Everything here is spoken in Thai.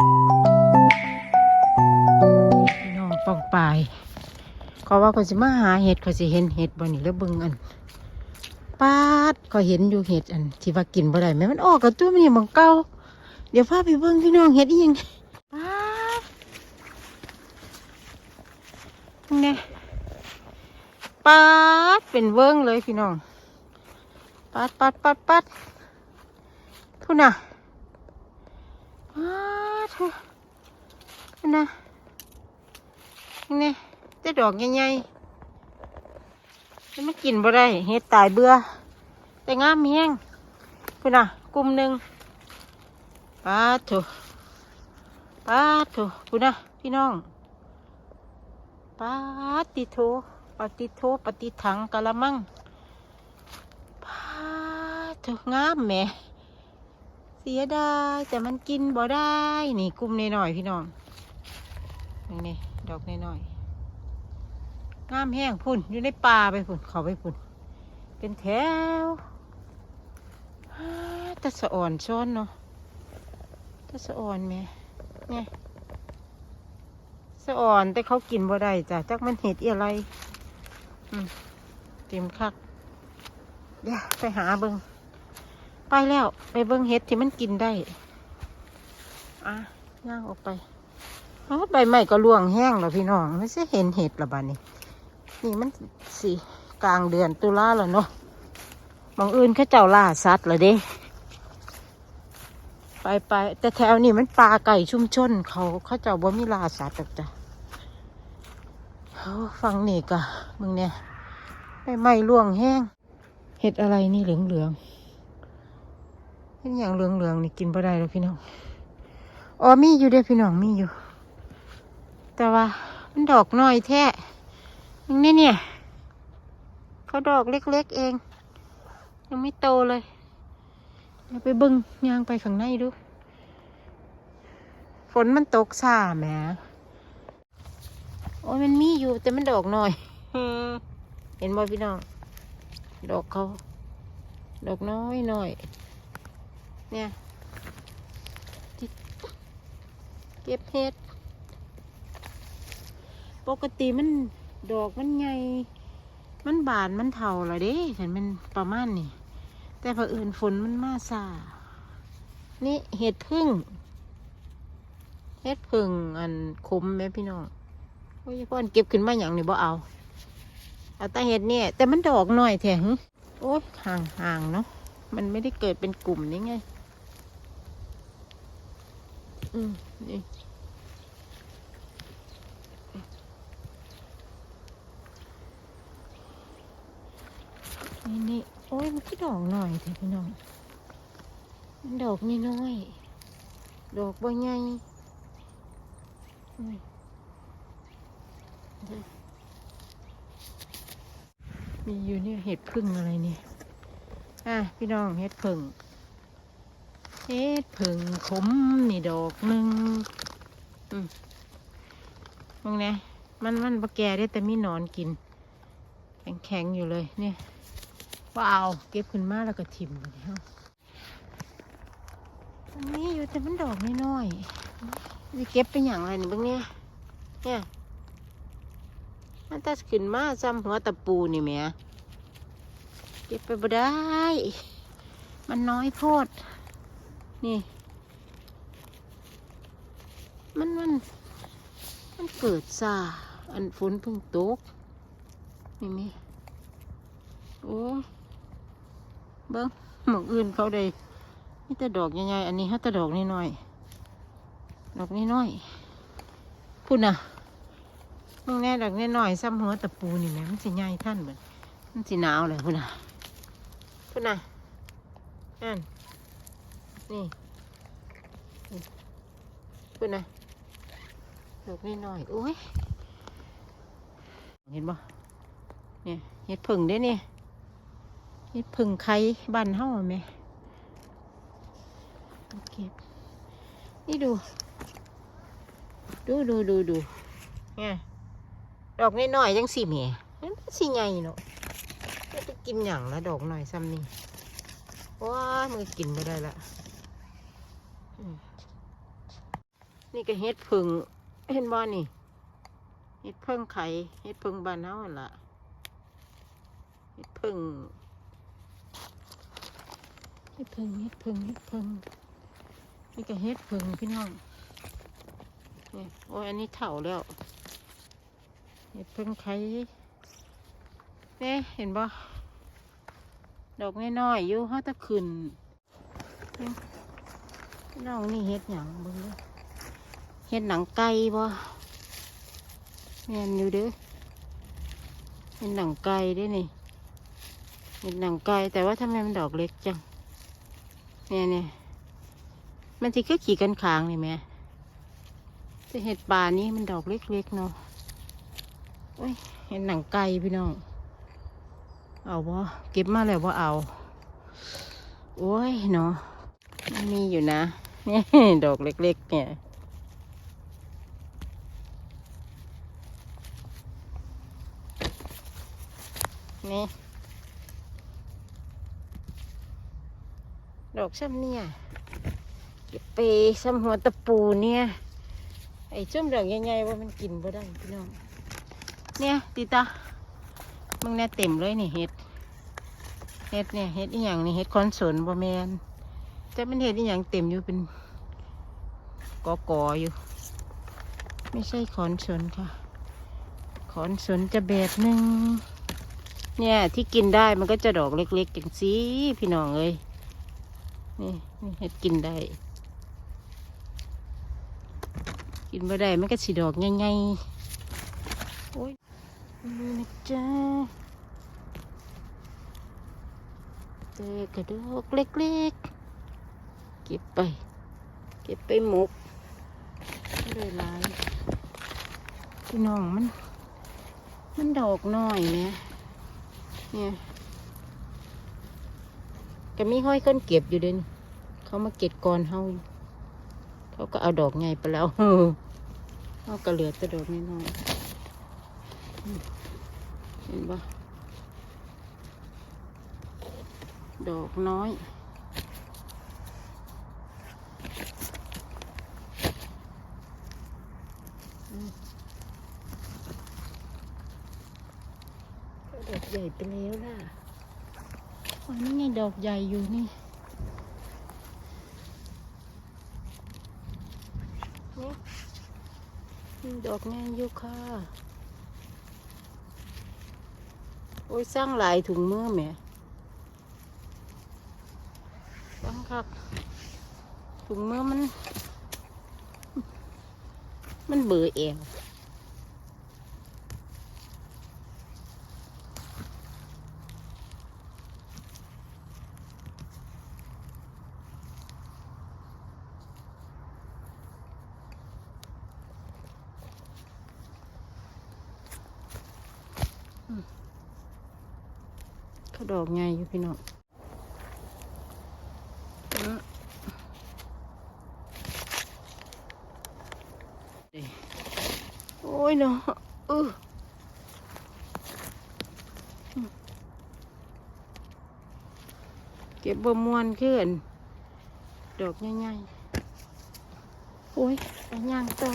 พี่น้องปองปลายเขาว่าเขาสิมาหาเห็ดเขาสิเห็นเห็ดบ่นี่แล้วเบิ่งอันปาดก็เห็นอยู่เห็ดอันที่ว่ากินบ่ได้แม่มันออกกับตัวมันนี่บังเก่าเดี๋ยวพาไปเบิ่งพี่น้องเห็ดอีหยังปาดนี่ปาดเป็นเวิ้งเลยพี่น้องปัดปัดปัดปัดทุน่ะปาด น่ะนี่แต่ดอกใหญ่ๆจะไม่กินบ่ได้เห็ดตายเบื่อ แต่งามแห้งทุน่ะ กลุ่มหนึ่งปาดทุปาดทุทุน่ะ พี่น้องปาติโทปฏิโทปฏิถังกะละมังพาถึงงามแหม่ เสียดายแต่มันกินบ่ได้นี่กลุ่มน้อยพี่น้องนี่นี่ดอกน้อยงามแห้งพุ่นอยู่ในป่าไปพุ่นเขาไปพุ่น เป็นแถวฮาแตะสะอ่อนช้อนเนาะตะสะอ่อนแม่เนี่ยสะอ่อนแต่เขากินบ่ได้จ้ะจักมันเห็ดอะไรอืมเต็มคักเดี๋ยวไปหาเบิง ไปแล้ว ไปเบิงเห็ดที่มันกินได้ อะย่างออกไปเอใบไม้ก็ร่วงแห้งแล้วพี่น้องไม่ใช่เห็นเห็ดละบ้านนี้ นี่มันสิกลางเดือนตุลาแล้วเนาะบางอื่นเขาเจ้าล่าสัตว์เลยเด้ไปไปแต่แถวนี้มันปลาไก่ชุ่มชน เขาเขาเจ้าบ่มีล่าสัตว์หรอกจ้ะฟังนี่กะมึงเนี่ยใบไม้ร่วงแห้งเห็ดอะไรนี่เหลืองเหลืองๆ เห็นอย่างเหลืองเหลืองๆนี่กินบ่ได้แล้วพี่น้องอ๋อมีอยู่เด้พี่น้องมีอยู่ แต่ว่ามันดอกน้อยแท้ยังนี่เนี่ยเขาดอกเล็กๆเอง ยังไม่โตเลยเดี๋ยวไปบึงยางไปข้างในดู ฝนมันตกซ่าแหมโอ้ยมันมีอยู่แต่มันดอกน้อยเห็นบ่พี่น้อง ดอกเขา ดอกน้อยน้อย เนี่ยเก็บเห็ด ปกติมันดอกมันใหญ่ มันบานมันเท่าละเด้เห็นมันประมาณนี้แต่เผอิญฝนมันมาซานี่เห็ดพึ่ง เห็ดพึ่งอันคมไหมพี่น้องโอ้ยพ่อนเก็บขึ้นมาอย่างนี้บ่เอา เอาแต่เห็ดเนี่ย แต่มันดอกหน่อยแถงโอ้ยห่างห่างๆเนาะ มันไม่ได้เกิดเป็นกลุ่มนี่ไง อืมนี่นี่โอ้ยมันก็ดอกหน่อยเถอะพี่น้องมันดอกนี่น้อยๆดอกบ่ใหญ่มีอยู่เนี่ยเห็ดพึ่งอะไรเนี่ยอะพี่น้องเห็ดพึ่ง เห็ดพึ่งขมนี่ดอกหนึ่งอืมมองนะมันมันบะแก่ได้แต่มีนอนกิน แข็งแข็งอยู่เลยเนี่ยว้าวเก็บขึ้นมาแล้วก็ทิ่มไปแล้วมันมีอยู่แต่มันดอกน้อยๆจะเก็บไปอย่างไรนี่เบ้างเนี่ยเนี่ยมันตัดขึ้นมาซ้ำหัวตะปูนี่แม่เก็บไปบ่ได้ มันน้อยโพด นี่ มันมันมันเกิดซาอันฝนเพิ่งตก นี่ไหมโอ้เบิ้งหมอกอื่นเขาได้นี่แต่ดอกใหญ่ๆอันนี้ฮะแต่ดอกนี่น้อย ดอกนี่น้อยพุ่นะมึงแน่ดอกแน่หน่อยซ้ำหัวตะปูนี่แหละมันสิใหญ่ท่านเหมือนมันสิหนาวเลยพุ่นะพุ่นะนั่น นี่นี่พุ่นะดอกแน่หน่อยโอ้ยเห็นบ่เนี่ยเห็ดผึ่งเด้เนี่ยเห็ดผึ่งไข่บ้านเฮาอะแม่เก็บนี่ดู ดูดูดูดูเนี่ยดอกน้อยๆจังสิแหม่มันสิใหญ่เนาะจะไปกินหยังละดอกหน่อยซ้ำนี่ว้ามือกินไม่ได้ละ นี่ก็เฮ็ดผึ่งเห็นบ่นี่เฮ็ดเพิ่งไข่เฮ็ดเพิ่งบานเฮาหั่นล่ะเฮ็ดเพิ่งเฮ็ดเพิ่งเฮ็ดเพิ่งเฮ็ดเพิ่งนี่ก็เฮ็ดเพิ่งพี่น้องนี่โอ้ยอันนี้เถ่าแล้วเฮ็ดเพิ่งไข่เนี่ยเห็นบ่ดอกน้อยๆอยู่เฮาตะขึ้น น้องนี่เฮ็ดหยังเบิ่งเฮ็ดหนังไก่บ่แม่นอยู่เด้อเป็นหนังไก่เด้นี่เป็นหนังไก่แต่ว่าทำไมมันดอกเล็กจังเนี่ยเนี่ยมันสิคือขี่กันคางนี่แม่แต่เห็ดป่านี้มันดอกเล็กๆเนาะโอ้ยเห็นหนังไก่พี่น้อง เอาบ่เก็บมาแล้วว่าเอา โอ้ยเนาะ มันมีอยู่นะนี่ดอกเล็ก ๆ เนี่ย นี่ ดอกซ้ำเนี่ยเก็บไปซ้ำหัวตะปูเนี่ย ไอ้จุ่มดอกใหญ่ๆว่ามันกินบ่ได้พี่น้อง เนี่ยติตามึงเนี่ยเต็มเลยนี่เห็ด เห็ดเนี่ยเห็ดอีหยังนี่เห็ดคอนสนบ่แมน แต่มันเห็ดอีหยังเต็มอยู่เป็นกอกอๆอยู่ ไม่ใช่คอนสนค่ะคอนสนจะแบบหนึ่งเนี่ยที่กินได้มันก็จะดอกเล็กๆอย่างสีพี่น้องเอ้ยนี่นี่เห็ดกินได้ กินไม่ได้มันก็สีดอกง่ายๆโอ้ยนี่นะจ๊ะเตกระดอกเล็กๆ ก็บไป เก็บไปหมกไม่ได้หลายพี่น้องมัน มันดอกน้อยเนี่ยเนี่ยก็มีห้อยคนเก็บอยู่เด่นเขามาเก็บก่อนเฮาเขาก็เอาดอกใหญ่ไปแล้วเขาก็เหลือแต่ดอกน้อยเห็นปะดอกน้อย ดอกใหญ่ไปแล้วล่ะอ๋อนี่ไงดอกใหญ่อยู่นี่นี่ดอกไงอยู่ค่ะโอ้ยสร้างหลายถุงมือแม่สร้างครับถุงมือมัน มันเบื่อเอง เขาดอกไงอยู่พี่น้องอืมโอ้ยเนาะเออเก็บบมวนขึ้น ดอกใหญ่ๆโอ้ยไปย่างต่อ